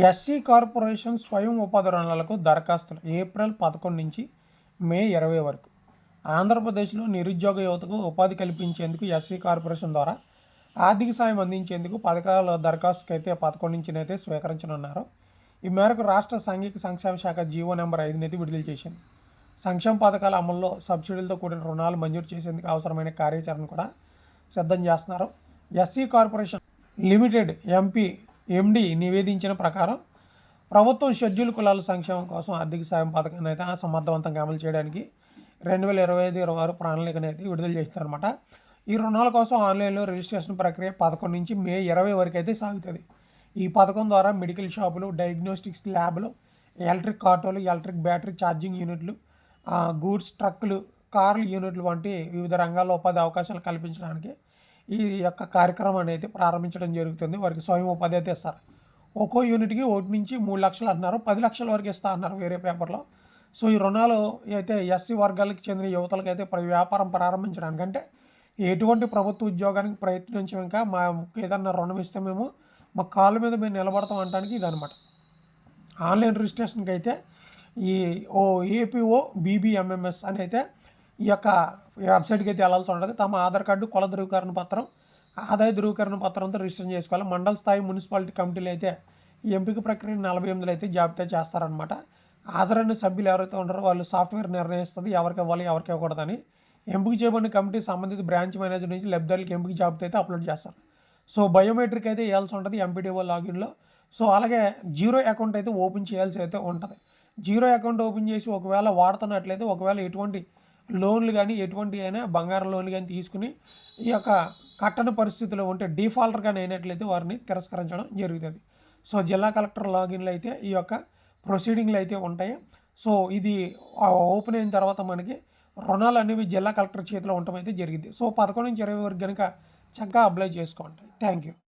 SC corporation స్వయం ఉపాధి రుణాలకు దరఖాస్తులు ఏప్రిల్ పదకొండు నుంచి మే ఇరవై వరకు. ఆంధ్రప్రదేశ్లో నిరుద్యోగ యువతకు ఉపాధి కల్పించేందుకు ఎస్సీ కార్పొరేషన్ ద్వారా ఆర్థిక సాయం అందించేందుకు పథకాల దరఖాస్తుకు అయితే పదకొండు నుంచి అయితే స్వీకరించనున్నారు. ఈ మేరకు రాష్ట్ర సాంఘిక సంక్షేమ శాఖ జీవో నెంబర్ ఐదునైతే విడుదల చేసింది. సంక్షేమ పథకాల అమల్లో సబ్సిడీలతో కూడిన రుణాలు మంజూరు చేసేందుకు అవసరమైన కార్యాచరణ కూడా సిద్ధం చేస్తున్నారు. SC corporation limited MP MD నివేదించిన ప్రకారం ప్రభుత్వం షెడ్యూల్ కులాల సంక్షేమం కోసం ఆర్థిక సాయం పథకాన్ని అయితే సమర్థవంతంగా అమలు చేయడానికి రెండు వేల ఇరవై ఐదు ఇరవై ఆరు ప్రణాళికను అయితే విడుదల చేస్తారనమాట ఈ రుణాల కోసం ఆన్లైన్లో రిజిస్ట్రేషన్ ప్రక్రియ పదకొండు నుంచి మే ఇరవై వరకు అయితే సాగుతుంది. ఈ పథకం ద్వారా మెడికల్ షాపులు డయాగ్నోస్టిక్స్ ల్యాబ్లు ఎలక్ట్రిక్ ఆటోలు ఎలక్ట్రిక్ బ్యాటరీ ఛార్జింగ్ యూనిట్లు గూడ్స్ ట్రక్కులు కార్లు యూనిట్లు వంటి వివిధ రంగాల్లో ఉపాధి అవకాశాలు కల్పించడానికి ఈ యొక్క కార్యక్రమం అనేది ప్రారంభించడం జరుగుతుంది. వారికి స్వయం ఉపాధి అయితే ఇస్తారు. ఒక్కో యూనిట్కి ఒకటి నుంచి మూడు లక్షలు అంటున్నారు. పది లక్షల వరకు ఇస్తా అన్నారు వేరే పేపర్లో. సో ఈ రుణాలు అయితే ఎస్సీ వర్గాలకు చెందిన యువతలకు అయితే వ్యాపారం ప్రారంభించడానికంటే ఎటువంటి ప్రభుత్వ ఉద్యోగానికి ప్రయత్నించం ఇంకా మా ఏదన్నా రుణం ఇస్తే మేము మా కాళ్ళ మీద మేము నిలబడతాం అనడానికి ఇదనమాట ఆన్లైన్ రిజిస్ట్రేషన్కి అయితే ఈ ఓ ఏపీఓ బీబీఎంఎంఎస్ అని అయితే ఈ యొక్క వెబ్సైట్కి అయితే వెళ్ళాల్సి ఉంటుంది తమ ఆధార్ కార్డు కుల ధృవీకరణ పత్రం ఆదాయ ధృవీకరణ పత్రంతో రిజిస్టర్ చేసుకోవాలి. మండల స్థాయి మున్సిపాలిటీ కమిటీలు అయితే ఎంపిక ప్రక్రియ నలభై ఎనిమిదిలో అయితే జాబితా చేస్తారనమాట హాజరైన సభ్యులు ఎవరైతే ఉంటారో వాళ్ళు సాఫ్ట్వేర్ నిర్ణయిస్తుంది. ఎవరికి ఇవ్వాలి ఎవరికి ఇవ్వకూడదని. ఎంపిక చేయబడిన కమిటీ సంబంధిత బ్రాంచ్ మేనేజర్ నుంచి లబ్ధిదారులకు ఎంపిక జాబితా అయితే అప్లోడ్ చేస్తారు. సో బయోమెట్రిక్ అయితే వేయాల్సి ఉంటుంది ఎంపీడీఓ లాగిన్లో. సో అలాగే జీరో అకౌంట్ అయితే ఓపెన్ చేయాల్సి అయితే ఉంటుంది. జీరో అకౌంట్ ఓపెన్ చేసి ఒకవేళ వాడుతున్నట్లయితే ఒకవేళ ఎటువంటి లోన్లు కానీ ఎటువంటి అయినా బంగారం లోన్లు కానీ తీసుకుని ఈ యొక్క కట్టని పరిస్థితిలో ఉంటే డిఫాల్టర్ కానీ అయినట్లయితే వారిని తిరస్కరించడం జరుగుతుంది. సో జిల్లా కలెక్టర్ లాగిన్లు అయితే ఈ యొక్క ప్రొసీడింగ్లు అయితే ఉంటాయి. సో ఇది ఓపెన్ అయిన తర్వాత మనకి రుణాలు అనేవి జిల్లా కలెక్టర్ చేతిలో ఉండటం అయితే జరిగింది. సో పదకొండు నుంచి ఇరవై వరకు కనుక చక్కగా అప్లై చేసుకోండి. Thank you.